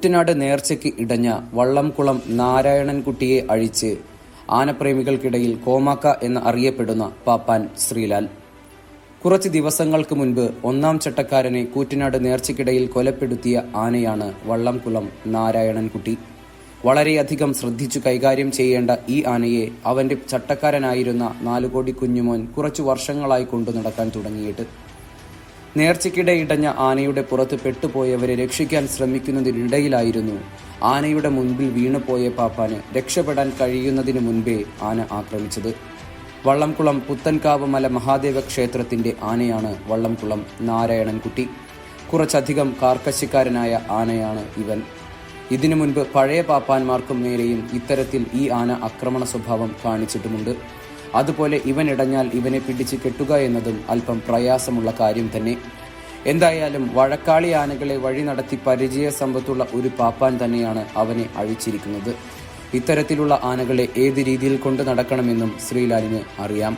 കുട്ടനാട് നേർച്ചയ്ക്ക് ഇടഞ്ഞ വള്ളംകുളം നാരായണൻകുട്ടിയെ അഴിച്ച് ആനപ്രേമികൾക്കിടയിൽ കോമാക്ക എന്ന് അറിയപ്പെടുന്ന പാപ്പാൻ ശ്രീലാൽ. കുറച്ച് ദിവസങ്ങൾക്ക് മുൻപ് ഒന്നാം ചട്ടക്കാരനെ കൂറ്റനാട് നേർച്ചയ്ക്കിടയിൽ കൊലപ്പെടുത്തിയ ആനയാണ് വള്ളംകുളം നാരായണൻകുട്ടി. വളരെയധികം ശ്രദ്ധിച്ചു കൈകാര്യം ചെയ്യേണ്ട ഈ ആനയെ അവന്റെ ചട്ടക്കാരനായിരുന്ന നാലുകോടി കുഞ്ഞുമോൻ കുറച്ചു വർഷങ്ങളായി കൊണ്ടു നടക്കാൻ തുടങ്ങിയിട്ട്. നേർച്ചയ്ക്കിടെ ഇടഞ്ഞ ആനയുടെ പുറത്ത് പെട്ടുപോയവരെ രക്ഷിക്കാൻ ശ്രമിക്കുന്നതിനിടയിലായിരുന്നു. ആനയുടെ മുൻപിൽ വീണുപോയ പാപ്പാന് രക്ഷപ്പെടാൻ കഴിയുന്നതിന് മുൻപേ ആന ആക്രമിച്ചത്. വള്ളംകുളം പുത്തൻകാവ് മല മഹാദേവ ക്ഷേത്രത്തിന്റെ ആനയാണ് വള്ളംകുളം നാരായണൻകുട്ടി. കുറച്ചധികം കാർക്കശ്യക്കാരനായ ആനയാണ് ഇവൻ. ഇതിനു മുൻപ് പഴയ പാപ്പാന്മാർക്കും നേരെയും ഇത്തരത്തിൽ ഈ ആന ആക്രമണ സ്വഭാവം കാണിച്ചിട്ടുമുണ്ട്. അതുപോലെ ഇവൻ ഇടഞ്ഞാൽ ഇവനെ പിടിച്ച് കെട്ടുക എന്നതും അല്പം പ്രയാസമുള്ള കാര്യം തന്നെ. എന്തായാലും വഴക്കാളി ആനകളെ വഴി നടത്തി പരിചയ സമ്പത്തുള്ള ഒരു പാപ്പാൻ തന്നെയാണ് അവനെ അഴിച്ചിരിക്കുന്നത്. ഇത്തരത്തിലുള്ള ആനകളെ ഏത് രീതിയിൽ കൊണ്ട് നടക്കണമെന്നും ശ്രീലാലിന് അറിയാം.